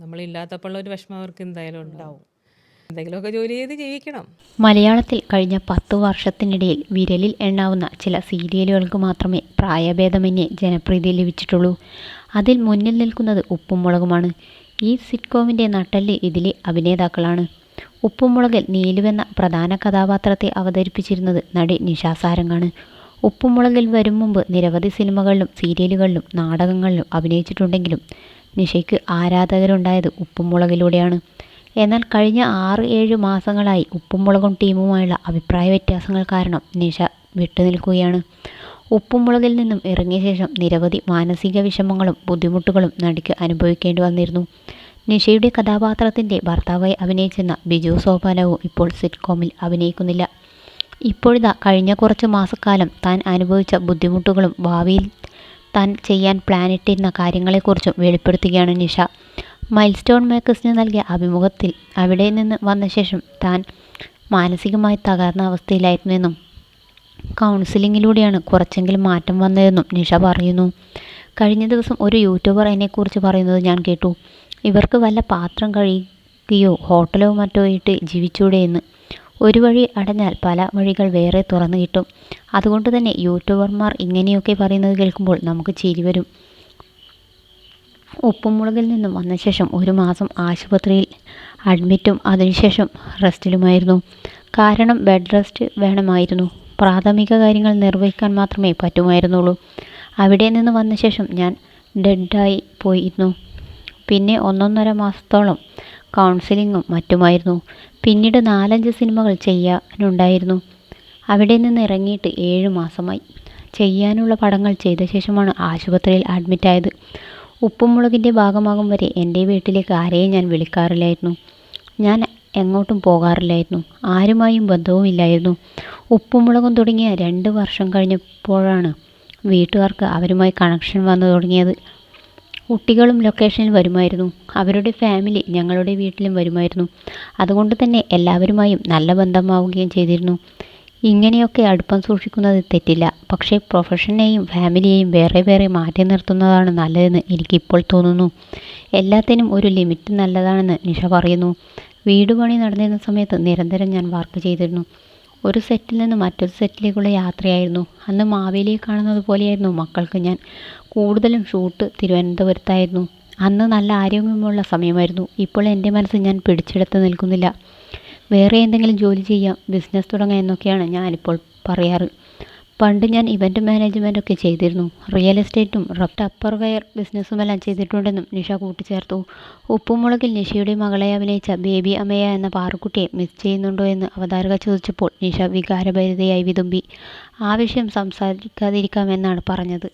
നമ്മളില്ലാത്തപ്പോൾ ഒരു വിഷമം അവർക്ക് എന്തായാലും ഉണ്ടാവും. എന്തെങ്കിലുമൊക്കെ ജോലി ചെയ്ത് ജീവിക്കണം. മലയാളത്തിൽ കഴിഞ്ഞ പത്തു വർഷത്തിനിടയിൽ വിരലിൽ എണ്ണാവുന്ന ചില സീരിയലുകൾക്ക് മാത്രമേ പ്രായഭേദമന്യേ ജനപ്രീതി ലഭിച്ചിട്ടുള്ളൂ. അതിൽ മുന്നിൽ നിൽക്കുന്നത് ഉപ്പും മുളകുമാണ്. ഈ സിറ്റ്കോമിന്റെ നട്ടൽ ഇതിലെ അഭിനേതാക്കളാണ്. ഉപ്പും മുളകിൽ നീലുവെന്ന പ്രധാന കഥാപാത്രത്തെ അവതരിപ്പിച്ചിരുന്നത് നടി നിഷാ ഉപ്പുമുളകിൽ ഉപ്പും വരും മുമ്പ് നിരവധി സിനിമകളിലും സീരിയലുകളിലും നാടകങ്ങളിലും അഭിനയിച്ചിട്ടുണ്ടെങ്കിലും നിഷയ്ക്ക് ആരാധകരുണ്ടായത് ഉപ്പും മുളകിലൂടെയാണ് എന്നാൽ കഴിഞ്ഞ ആറ് ഏഴ് മാസങ്ങളായി ഉപ്പും മുളകും ടീമുമായുള്ള അഭിപ്രായ വ്യത്യാസങ്ങൾ കാരണം നിഷ വിട്ടുനിൽക്കുകയാണ്. ഉപ്പും മുളകിൽ നിന്നും ഇറങ്ങിയ ശേഷം നിരവധി മാനസിക വിഷമങ്ങളും ബുദ്ധിമുട്ടുകളും നടിക്ക് അനുഭവിക്കേണ്ടി വന്നിരുന്നു. നിഷയുടെ കഥാപാത്രത്തിന്റെ ഭർത്താവായി അഭിനയിച്ചിരുന്ന ബിജു സോപാനവും ഇപ്പോൾ സിറ്റ്കോമിൽ അഭിനയിക്കുന്നില്ല. ഇപ്പോഴിതാ കഴിഞ്ഞ കുറച്ച് മാസക്കാലം താൻ അനുഭവിച്ച ബുദ്ധിമുട്ടുകളും ഭാവിയിൽ താൻ ചെയ്യാൻ പ്ലാനിട്ടിരുന്ന കാര്യങ്ങളെക്കുറിച്ചും വെളിപ്പെടുത്തുകയാണ് നിഷ. മൈൽ സ്റ്റോൺ മേക്കേഴ്സിന് നൽകിയ അഭിമുഖത്തിൽ അവിടെ നിന്ന് വന്ന ശേഷം താൻ മാനസികമായി തകർന്ന അവസ്ഥയിലായിരുന്നുവെന്നും കൗൺസിലിങ്ങിലൂടെയാണ് കുറച്ചെങ്കിലും മാറ്റം വന്നതെന്നും നിഷ പറയുന്നു. കഴിഞ്ഞ ദിവസം ഒരു യൂട്യൂബർ എന്നെക്കുറിച്ച് പറയുന്നത് ഞാൻ കേട്ടു. ഇവർക്ക് വല്ല പാത്രം കഴിയുകയോ ഹോട്ടലോ മറ്റോ ഇട്ട് ജീവിച്ചൂടെ എന്ന്. ഒരു വഴി അടഞ്ഞാൽ പല വഴികൾ വേറെ തുറന്നു കിട്ടും. അതുകൊണ്ട് തന്നെ യൂട്യൂബർമാർ ഇങ്ങനെയൊക്കെ പറയുന്നത് കേൾക്കുമ്പോൾ നമുക്ക് ചിരി വരും. ഉപ്പുമുളകിൽ നിന്നും വന്ന ശേഷം ഒരു മാസം ആശുപത്രിയിൽ അഡ്മിറ്റും അതിനുശേഷം റെസ്റ്റിലുമായിരുന്നു. കാരണം ബെഡ് റെസ്റ്റ് വേണമായിരുന്നു. പ്രാഥമിക കാര്യങ്ങൾ നിർവഹിക്കാൻ മാത്രമേ പറ്റുമായിരുന്നുള്ളൂ. അവിടെ നിന്ന് വന്ന ശേഷം ഞാൻ ഡെഡായി പോയിരുന്നു. പിന്നെ ഒന്നൊന്നര മാസത്തോളം കൗൺസിലിങ്ങും മറ്റുമായിരുന്നു. പിന്നീട് നാലഞ്ച് സിനിമകൾ ചെയ്യാനുണ്ടായിരുന്നു. അവിടെ നിന്ന് ഇറങ്ങിയിട്ട് ഏഴ് മാസമായി. ചെയ്യാനുള്ള പടങ്ങൾ ചെയ്ത ശേഷമാണ് ആശുപത്രിയിൽ അഡ്മിറ്റായത് ഉപ്പും മുളകിന്റെ ഭാഗമാകും വരെ എന്റെ വീട്ടിലേക്ക് ആരെയും ഞാൻ വിളിക്കാറില്ലായിരുന്നു. ഞാൻ എങ്ങോട്ടും പോകാറില്ലായിരുന്നു. ആരുമായും ബന്ധവുമില്ലായിരുന്നു ഉപ്പും മുളകും തുടങ്ങിയ രണ്ട് വർഷം കഴിഞ്ഞപ്പോഴാണ് വീട്ടുകാർക്ക് അവരുമായി കണക്ഷൻ വന്നു തുടങ്ങിയത്. കുട്ടികളും ലൊക്കേഷനിൽ വരുമായിരുന്നു. അവരുടെ ഫാമിലി ഞങ്ങളുടെ വീട്ടിലും വരുമായിരുന്നു. അതുകൊണ്ട് തന്നെ എല്ലാവരുമായും നല്ല ബന്ധമാവുകയും ചെയ്തിരുന്നു. ഇങ്ങനെയൊക്കെ അടുപ്പം സൂക്ഷിക്കുന്നത് തെറ്റില്ല. പക്ഷേ പ്രൊഫഷനെയും ഫാമിലിയെയും വേറെ വേറെ മാറ്റി നിർത്തുന്നതാണ് നല്ലതെന്ന് എനിക്കിപ്പോൾ തോന്നുന്നു. എല്ലാത്തിനും ഒരു ലിമിറ്റ് നല്ലതാണെന്ന് നിഷ പറയുന്നു. വീട് പണി നടന്നിരുന്ന സമയത്ത് നിരന്തരം ഞാൻ വർക്ക് ചെയ്തിരുന്നു. ഒരു സെറ്റിൽ നിന്ന് മറ്റൊരു സെറ്റിലേക്കുള്ള യാത്രയായിരുന്നു. അന്ന് മാവേലിയെ കാണുന്നത് പോലെയായിരുന്നു മക്കൾക്ക് ഞാൻ. കൂടുതലും ഷൂട്ട് തിരുവനന്തപുരത്തായിരുന്നു. അന്ന് നല്ല ആരോഗ്യമുള്ള സമയമായിരുന്നു. ഇപ്പോൾ എന്റെ മനസ്സ് ഞാൻ പിടിച്ചെടുത്ത് നിൽക്കുന്നില്ല. വേറെ എന്തെങ്കിലും ജോലി ചെയ്യാം ബിസിനസ് തുടങ്ങാം എന്നൊക്കെയാണ് ഞാനിപ്പോൾ പറയാറ്. പണ്ട് ഞാൻ ഇവന്റ് മാനേജ്മെന്റ് ഒക്കെ ചെയ്തിരുന്നു. റിയൽ എസ്റ്റേറ്റും ടപ്പർ വെയർ ബിസിനസ്സുമെല്ലാം ചെയ്തിട്ടുണ്ടെന്നും നിഷ കൂട്ടിച്ചേർത്തു. ഉപ്പുമുളകിൽ നിഷയുടെ മകളെ അഭിനയിച്ച ബേബി അമ്മയ എന്ന പാറുക്കുട്ടിയെ മിസ് ചെയ്യുന്നുണ്ടോ എന്ന് അവതാരക ചോദിച്ചപ്പോൾ നിഷ വികാരഭരിതയായി വിതുമ്പി. ആ വിഷയം സംസാരിക്കാതിരിക്കാമെന്നാണ് പറഞ്ഞത്.